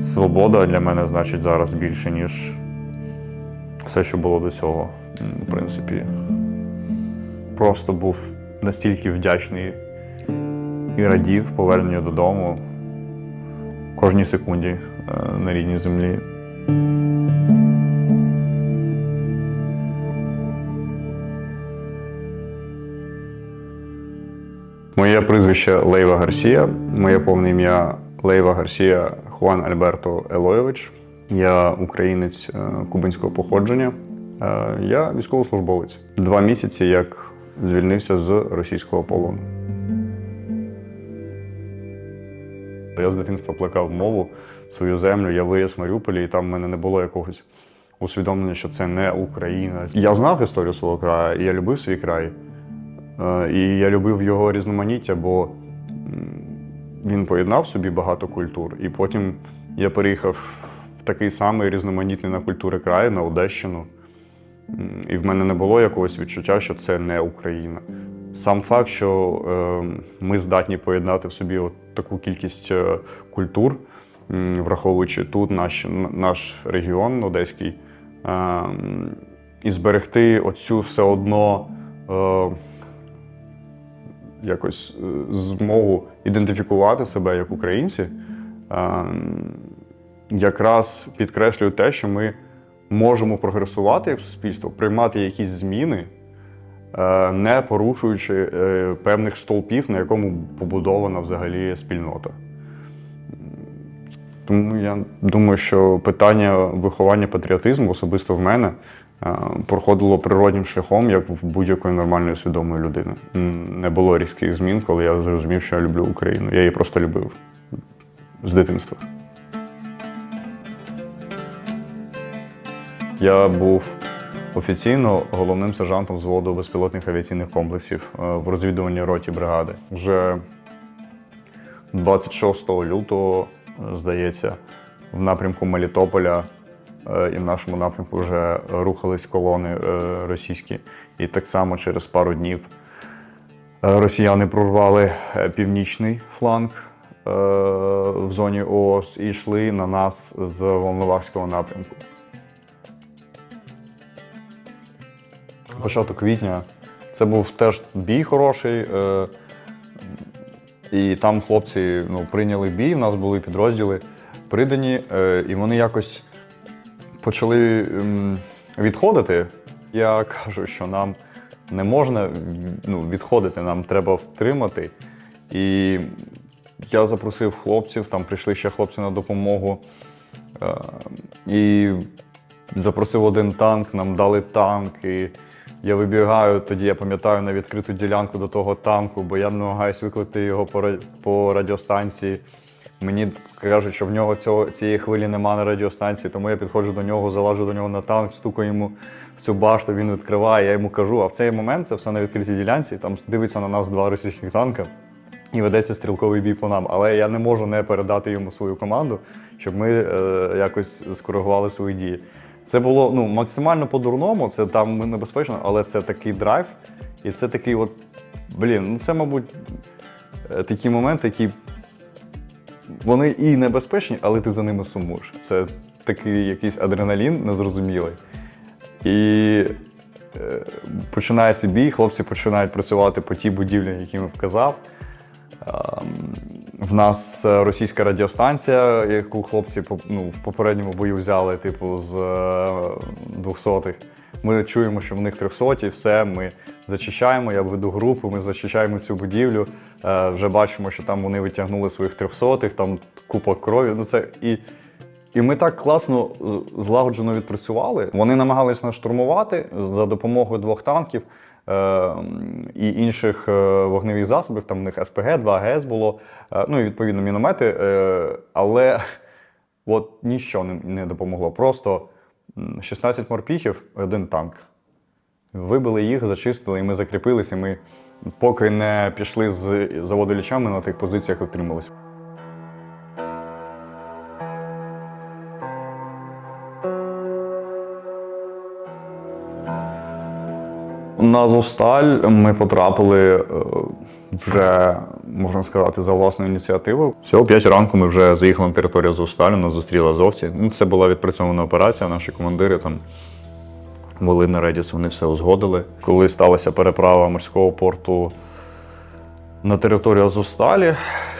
Свобода для мене значить зараз більше, ніж все, що було до цього. В принципі, просто був настільки вдячний і радів поверненню додому кожній секунді е, на рідній землі. Моє прізвище Лейва Гарсія. Моє повне ім'я Лейва Гарсія Хуан Альберто Елойович. Я українець е, кубинського походження. Е, Я військовослужбовець. Два місяці як звільнився з російського полону. Я з дитинства плекав мову, свою землю, я виріс в Маріуполі, і там в мене не було якогось усвідомлення, що це не Україна. Я знав історію свого краю, і я любив свій край. Е, І я любив його різноманіття, бо він поєднав собі багато культур. І потім я переїхав в такий самий різноманітний на культури край, на Одещину. І в мене не було якогось відчуття, що це не Україна. Сам факт, що е, ми здатні поєднати в собі от таку кількість е, культур, враховуючи тут наш, наш регіон одеський, е, і зберегти оцю все одно. Е, якось е, змогу ідентифікувати себе як українці, ем, якраз підкреслює те, що ми можемо прогресувати як суспільство, приймати якісь зміни, е, не порушуючи е, певних стовпів, на якому побудована взагалі спільнота. Тому я думаю, що питання виховання патріотизму особисто в мене е, проходило природнім шляхом, як в будь-якої нормальної свідомої людини. Не було різких змін, коли я зрозумів, що я люблю Україну. Я її просто любив з дитинства. Я був офіційно головним сержантом взводу безпілотних авіаційних комплексів е, в розвідувальній роті бригади. Вже 26 лютого, е, здається, в напрямку Мелітополя е, і в нашому напрямку вже рухались колони е, російські. І так само через пару днів е, росіяни прорвали е, північний фланг е, в зоні ООС і йшли на нас з Волновахського напрямку. Початок квітня це був теж бій хороший. Е, і там хлопці ну, прийняли бій, в нас були підрозділи придані, е, і вони якось почали ем, відходити. Я кажу, що нам не можна ну, відходити, нам треба втримати. І я запросив хлопців, там прийшли ще хлопці на допомогу. Е, і запросив один танк, нам дали танк. І я вибігаю, тоді я пам'ятаю на відкриту ділянку до того танку, бо я намагаюся викликати його по радіостанції. Мені кажуть, що в нього цього, цієї хвилі нема на радіостанції, тому я підходжу до нього, залажу до нього на танк, стукаю йому в цю башту, він відкриває, я йому кажу, а в цей момент це все на відкритій ділянці, там дивиться на нас два російських танка. І ведеться стрілковий бій по нам. Але я не можу не передати йому свою команду, щоб ми е, якось скоригували свої дії. Це було ну, максимально по-дурному, це там небезпечно, але це такий драйв. І це такий от, блін, ну це, мабуть, е, такі моменти, які вони і небезпечні, але ти за ними сумуєш. Це такий якийсь адреналін незрозумілий. І е, починається бій, хлопці починають працювати по тій будівлі, які я вказав. В нас е, російська радіостанція, яку хлопці ну, в попередньому бою взяли, типу, з двохсотих. Ми чуємо, що в них 300, все, ми зачищаємо, я веду групу, ми зачищаємо цю будівлю. Е, Вже бачимо, що там вони витягнули своїх трьохсотих, там купа крові. Ну це і і ми так класно злагоджено відпрацювали. Вони намагались нас штурмувати за допомогою двох танків е, і інших е, вогневих засобів. Там в них СПГ, 2 АГС було, е, ну і відповідно міномети. Е, але от ніщо не, не допомогло. Просто 16 морпіхів, один танк. Вибили їх, зачистили, і ми закріпилися. Ми поки не пішли з заводу лічами на тих позиціях, утрималися. на Азовсталь ми потрапили е, вже, можна сказати, за власною ініціативою. Всього 5 ранку ми вже заїхали на територію Азовсталю, нас зустріли азовці. Ну, це була відпрацьована операція, наші командири там були на Редіс, вони все узгодили. Коли сталася переправа морського порту на територію Азовсталі,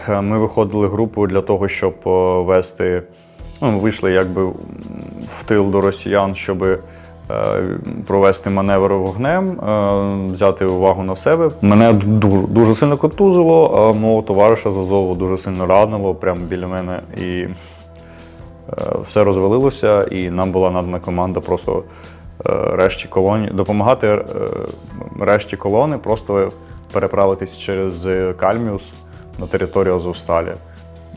е, ми виходили групою для того, щоб е, вести. Ну, ми вийшли якби в тил до росіян, щоб е, провести маневр вогнем, е, взяти увагу на себе. Мене дуже, дуже сильно контузило, а мого товариша з Азову дуже сильно ранило прямо біля мене. І е, все розвалилося, і нам була надана команда просто е, решті колоні допомагати е, решті колони просто переправитись через Кальміус на територію Азовсталі.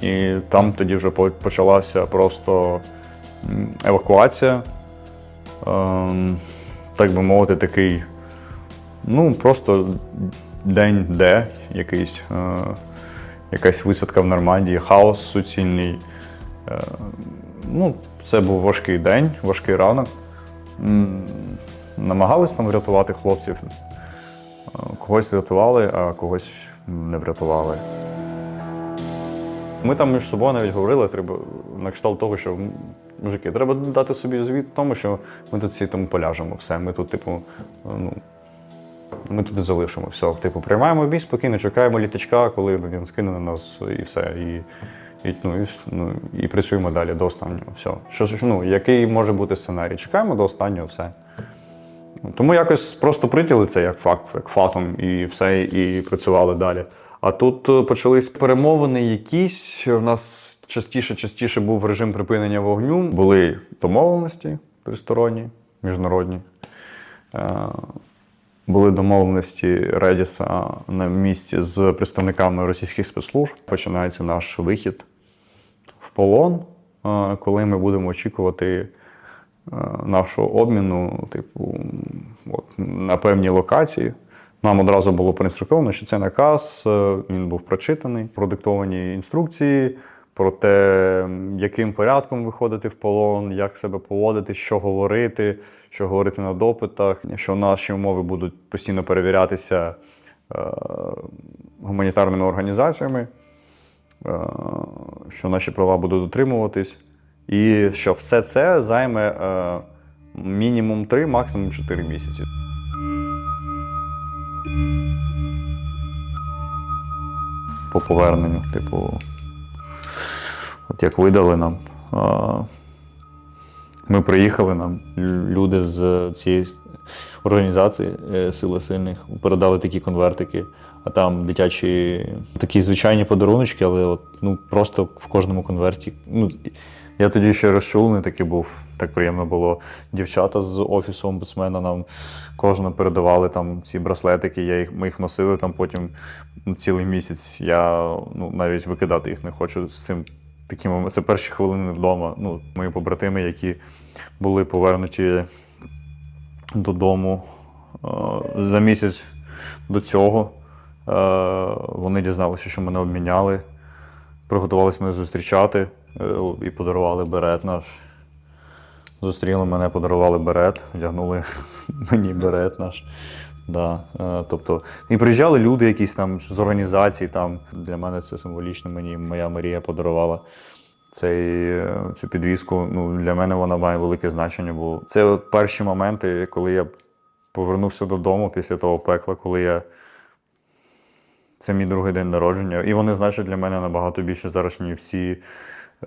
І там тоді вже почалася просто евакуація. Ем, так би мовити, такий, ну, просто день Д якийсь, е, якась висадка в Нормандії, хаос суцільний. Е, ну, це був важкий день, важкий ранок. Намагались там врятувати хлопців. Е, Когось врятували, а когось не врятували. Ми там між собою навіть говорили, треба на кшталт того, що мужики, треба дати собі звіт в тому, що ми тут всі там поляжемо. Все. Ми тут, типу, ну, ми тут залишимо. Все. Типу, приймаємо бій, спокійно, чекаємо літачка, коли він скине на нас і все. І, і, ну, і, ну, і працюємо далі до останнього. Все. Що, ну, який може бути сценарій? Чекаємо до останнього, все. Тому якось просто прийняли це як факт, як фатом, і все, і працювали далі. А тут е, почались перемовини якісь. У нас частіше, частіше був режим припинення вогню. Були домовленості тристоронні, міжнародні. Е, Були домовленості Редіса на місці з представниками російських спецслужб. Починається наш вихід в полон, е, коли ми будемо очікувати е, нашого обміну, типу, от, на певній локації. Нам одразу було проінструктовано, що це наказ, він був прочитаний, продиктовані інструкції про те, яким порядком виходити в полон, як себе поводити, що говорити, що говорити на допитах, що наші умови будуть постійно перевірятися е, гуманітарними організаціями, е, що наші права будуть дотримуватись, і що все це займе е, мінімум 3, максимум 4 місяці. По поверненню, типу, як видали нам. Ми приїхали нам, люди з цієї організації е, Сила сильних передали такі конвертики, а там дитячі такі звичайні подаруночки, але от, ну, просто в кожному конверті. Ну, я тоді ще розчулений такий був, так приємно було. Дівчата з офісу омбудсмена нам кожна передавали там ці браслетики, я їх, ми їх носили там потім цілий місяць. Я ну, навіть викидати їх не хочу з цим таким. мом- Це перші хвилини вдома. Ну, мої побратими, які були повернуті додому е, за місяць до цього. Е, вони дізналися, що мене обміняли, приготувалися мене зустрічати е, і подарували берет наш. Зустріли мене, подарували берет, вдягнули мені берет наш. Да. е, Тобто, і приїжджали люди якісь там з організацій. Там. Для мене це символічно. Мені моя Марія подарувала цей, е, цю підвіску. Ну, для мене вона має велике значення, бо це от перші моменти, коли я повернувся додому після того пекла, коли я. Це мій другий день народження. І вони значать для мене набагато більше зараз, ніж всі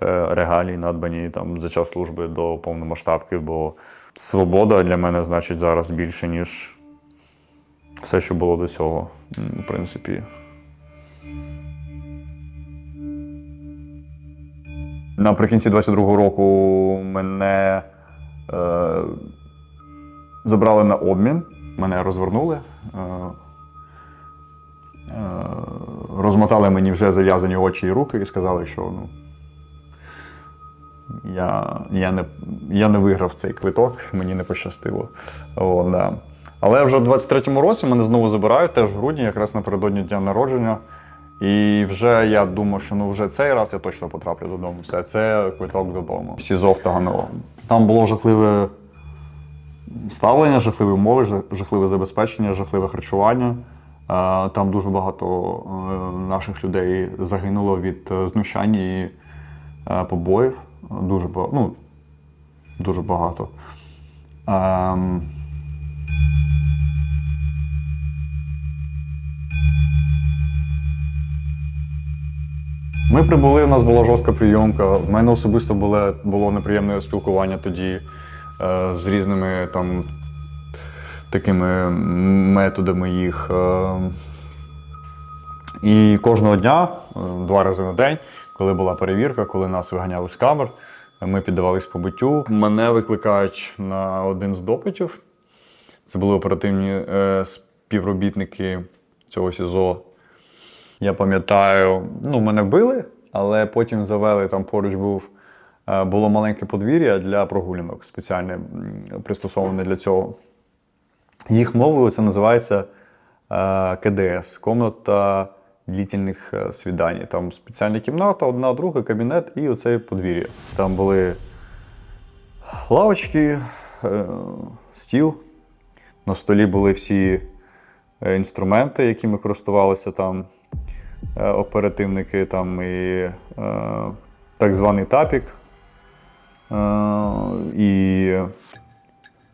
е, регалії, надбані там за час служби до повномасштабки, бо свобода для мене значить зараз більше, ніж все, що було до цього. В принципі. Наприкінці 22-го року мене е, забрали на обмін, мене розвернули. Е, е, розмотали мені вже зав'язані очі і руки і сказали, що ну, я, я, не, я не виграв цей квиток, мені не пощастило. О, да. Але вже в 23-му році мене знову забирають, теж в грудні, якраз напередодні дня народження. І вже я думав, що ну вже цей раз я точно потраплю додому. Все, це квиток додому. СІЗО в Таганрог. Там було жахливе ставлення, жахливі умови, жахливе забезпечення, жахливе харчування. Е, Там дуже багато е, наших людей загинуло від е, знущань і побоїв. Дуже. Ну, дуже багато. Ми прибули, у нас була жорстка прийомка. В мене особисто було, було неприємне спілкування тоді е, з різними там такими методами їх. Е, і кожного дня, е, два рази на день, коли була перевірка, коли нас виганяли з камер, ми піддавались побиттю. Мене викликають на один з допитів. Це були оперативні е, співробітники цього СІЗО. Я пам'ятаю, ну, мене били, але потім завели там поруч був. е, Було маленьке подвір'я для прогулянок, спеціальне пристосоване для цього. Їх мовою це називається е, КДС комната длительних е, свідань. Там спеціальна кімната, одна, друга, кабінет і оце подвір'я. Там були лавочки, стіл. На столі були всі інструменти, якими користувалися там оперативники, там і е, так званий тапік, е, і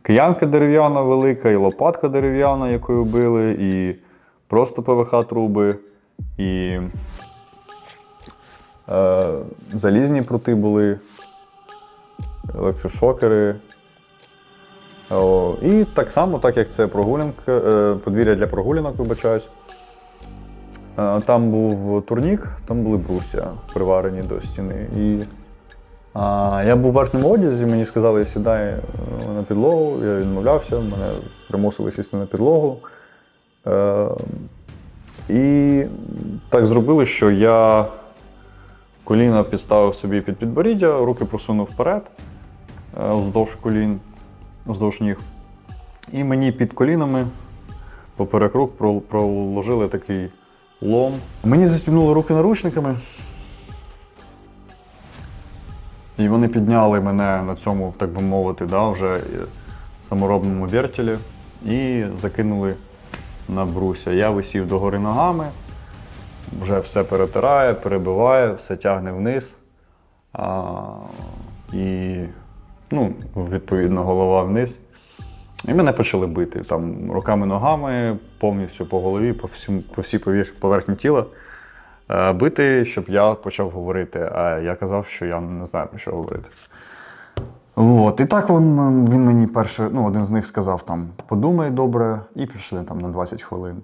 киянка дерев'яна велика, і лопатка дерев'яна, якою били, і просто ПВХ-труби, і е, залізні прути були, електрошокери. І так само, так як це прогулянка, е, подвір'я для прогулянок, вибачаюсь. Е, Там був турнік, там були брусся приварені до стіни. І а, я був в верхньому одязі, мені сказали, сідай е, на підлогу. Я відмовлявся, мене примусили сісти на підлогу. Е, і так зробили, що я коліна підставив собі під підборіддя, руки просунув вперед е, вздовж колін, вздовж ніг. І мені під колінами поперек рук проложили такий лом. Мені застібнули руки наручниками. І вони підняли мене на цьому, так би мовити, да, вже е, саморобному вертілі і закинули на бруся. Я висів догори ногами, вже все перетирає, перебиває, все тягне вниз. А, і, ну, відповідно, голова вниз. І мене почали бити там руками, ногами, повністю по голові, по, всім, по всій поверхні тіла. Е, Бити, щоб я почав говорити. А я казав, що я не знаю про що говорити. От, і так він, він мені перше, ну, один з них сказав там, подумай добре, і пішли там на 20 хвилин.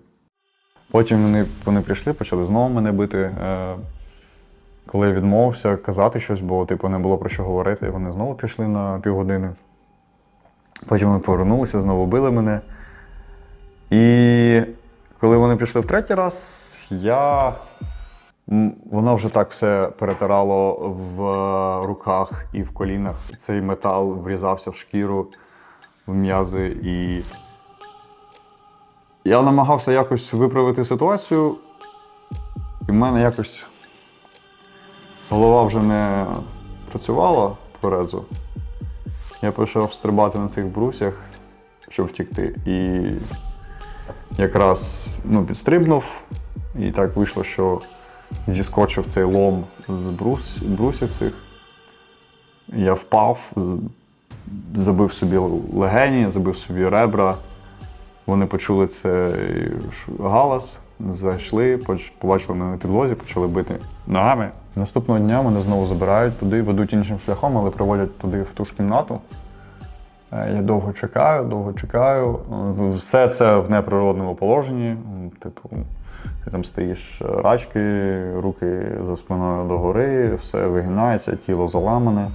Потім вони, вони прийшли, почали знову мене бити. Е, коли я відмовився казати щось, бо типу, не було про що говорити, вони знову пішли на півгодини. Потім вони повернулися, знову били мене. І коли вони пішли в третій раз, я. Воно вже так все перетирало в е, руках і в колінах. Цей метал врізався в шкіру, в м'язи. І я намагався якось виправити ситуацію, і в мене якось голова вже не працювала тверезо. Я почав стрибати на цих брусях, щоб втікти. І якраз ну, підстрибнув, і так вийшло, що зіскочив цей лом з брус, брусів цих. Я впав, забив собі легені, забив собі ребра. Вони почули цей галас, зайшли, побачили на підлозі, почали бити ногами. Наступного дня мене знову забирають туди, ведуть іншим шляхом, але приводять туди в ту ж кімнату. Е, Я довго чекаю, довго чекаю. Все це в неприродному положенні. Типу, ти там стоїш е, рачки, руки за спиною догори, все вигинається, тіло заламане.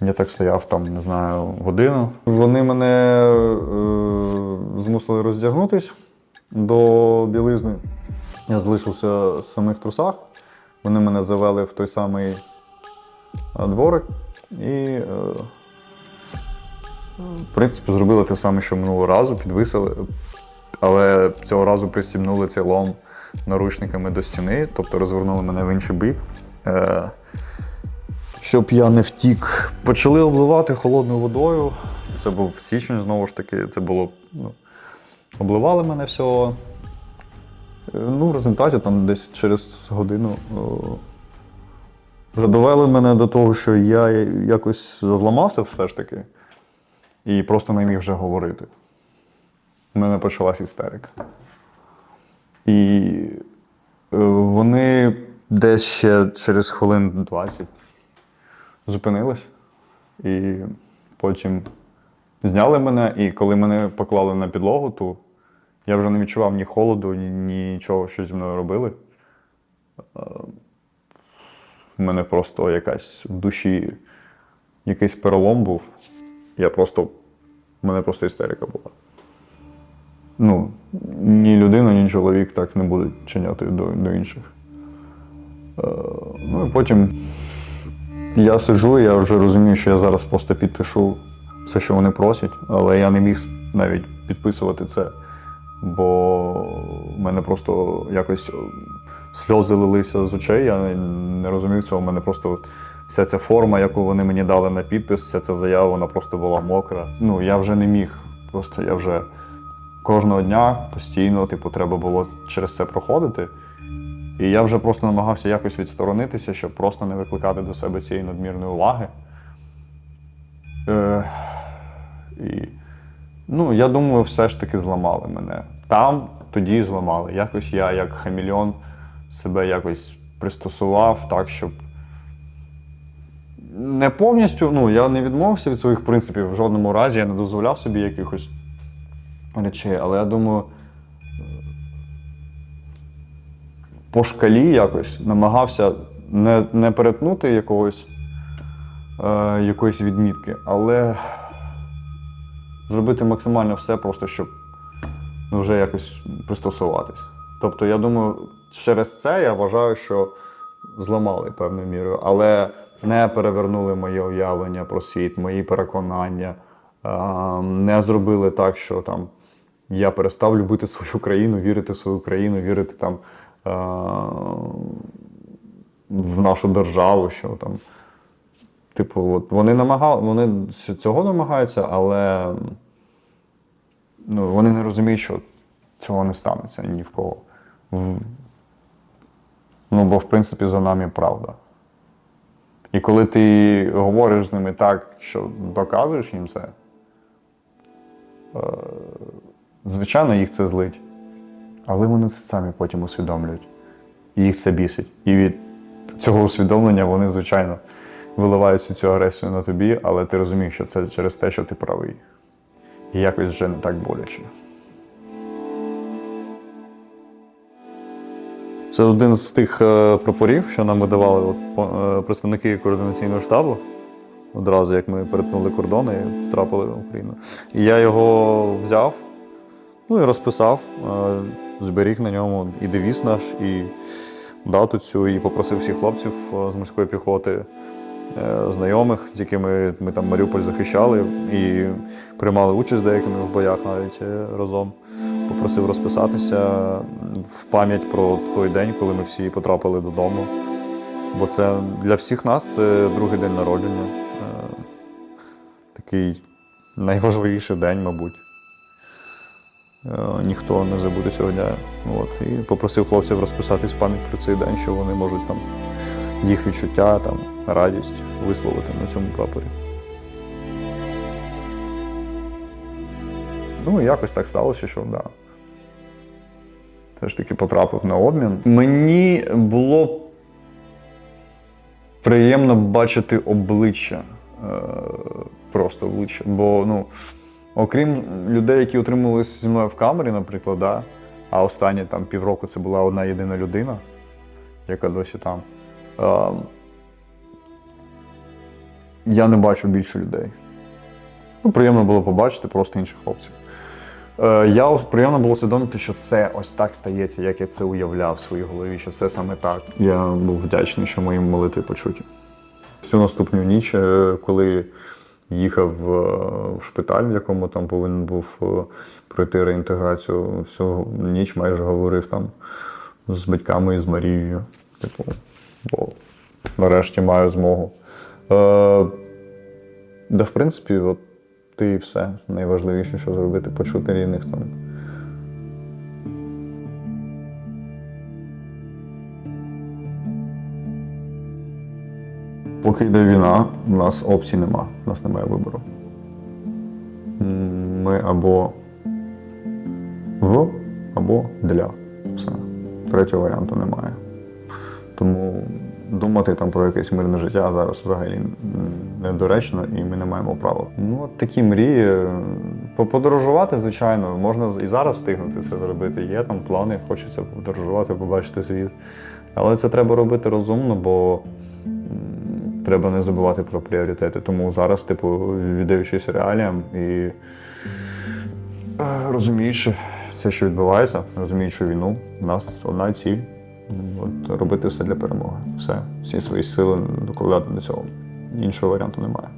Я так стояв там, не знаю, годину. Вони мене е, змусили роздягнутись до білизни. Я залишився в самих трусах. Вони мене завели в той самий е, дворик і, е, в принципі, зробили те саме, що минулого разу, підвисили. Але цього разу пристібнули цей лом наручниками до стіни, тобто розвернули мене в інший бік. Е, щоб я не втік. Почали обливати холодною водою. Це був січень, знову ж таки, це було. Ну, обливали мене всього. Е, Ну, в результаті там десь через годину о, вже довели мене до того, що я якось зламався все ж таки і просто не міг вже говорити. У мене почалась істерика. І е, вони десь ще через хвилин 20 зупинились. І потім зняли мене, і коли мене поклали на підлогу, то я вже не відчував ні холоду, ні ні нічого, що зі мною робили. Е, У мене просто якась в душі якийсь перелом був. Я просто. У мене просто істерика була. Ну, ні людина, ні чоловік так не будуть чиняти до, до інших. Е, ну і потім я сиджу, я вже розумію, що я зараз просто підпишу все, що вони просять, але я не міг навіть підписувати це, бо в мене просто якось сльози лилися з очей. Я не, розумів цього. У мене просто вся ця форма, яку вони мені дали на підпис, вся ця заява, вона просто була мокра. Ну, я вже не міг. Просто я вже кожного дня постійно, типу, треба було через це проходити. І я вже просто намагався якось відсторонитися, щоб просто не викликати до себе цієї надмірної уваги. Е, і, ну, я думаю, все ж таки зламали мене. Там тоді зламали. Якось я, як хамільон, себе якось пристосував так, щоб. Не повністю, ну, я не відмовився від своїх принципів в жодному разі, я не дозволяв собі якихось речей, але я думаю, по шкалі якось намагався не, не перетнути якогось, е, якоїсь відмітки, але зробити максимально все, просто щоб ну, вже якось пристосуватись. Тобто, я думаю, через це я вважаю, що зламали певною мірою, але не перевернули моє уявлення про світ, мої переконання, не зробили так, що там я перестав любити свою країну, вірити в свою країну, вірити там в нашу державу, що там. Типу, от вони намагали, вони цього намагаються, але ну, вони не розуміють, що цього не станеться ні в кого. В- Ну, бо, в принципі, за нами правда. І коли ти говориш з ними так, що доказуєш їм це, е, звичайно, їх це злить. Але вони це самі потім усвідомлюють. І їх це бісить. І від цього усвідомлення вони, звичайно, виливають всю цю агресію на тобі, але ти розумієш, що це через те, що ти правий. І якось вже не так боляче. Це один з тих е, прапорів, що нам видавали от, е, представники координаційного штабу. Одразу, як ми перетнули кордони і потрапили в Україну. І я його взяв, ну і розписав, е, зберіг на ньому і девіз наш, і дату цю, і попросив всіх хлопців з морської піхоти, знайомих, з якими ми там Маріуполь захищали і приймали участь деякими в боях навіть е, разом. Попросив розписатися в пам'ять про той день, коли ми всі потрапили додому. Бо це для всіх нас це другий день народження. Е, Такий найважливіший день, мабуть. Е, Ніхто не забуде цього дня. От. І попросив хлопців розписатись в пам'ять про цей день, що вони можуть там їх відчуття, там, радість висловити на цьому прапорі. Ну, якось так сталося, що да. Все ж таки потрапив на обмін. Мені було приємно бачити обличчя. Е, просто обличчя. Бо, ну, окрім людей, які утримувалися зі мною в камері, наприклад, да, а останні там півроку це була одна єдина людина, яка досі там. Е, я не бачу більше людей. Ну, приємно було побачити просто інших хлопців. Е, я приємно було усвідомити, що це ось так стається, як я це уявляв в своїй голові, що це саме так. Я був вдячний, що мої молитви почуті. Всю наступну ніч, е, коли їхав е, в шпиталь, в якому там повинен був е, пройти реінтеграцію, всю ніч майже говорив там з батьками і з Марією. Типу, бо нарешті маю змогу. Е, Да, в принципі, от ти і все. Найважливіше, що зробити, почути рідних там. Поки йде війна, у нас опцій нема, у нас немає вибору. Ми або в, або для. Все. Третього варіанту немає. Тому думати там про якесь мирне життя зараз взагалі недоречно і ми не маємо права. Ну, от такі мрії. По- Подорожувати, звичайно, можна і зараз встигнути це зробити. Є там плани, хочеться подорожувати, побачити світ. Але це треба робити розумно, бо треба не забувати про пріоритети. Тому зараз, типу, віддаючись реаліям і е, розуміючи все, що відбувається, розуміючи війну, у нас одна ціль от, робити все для перемоги. Все, всі свої сили докладати до цього. Іншого варіанту немає.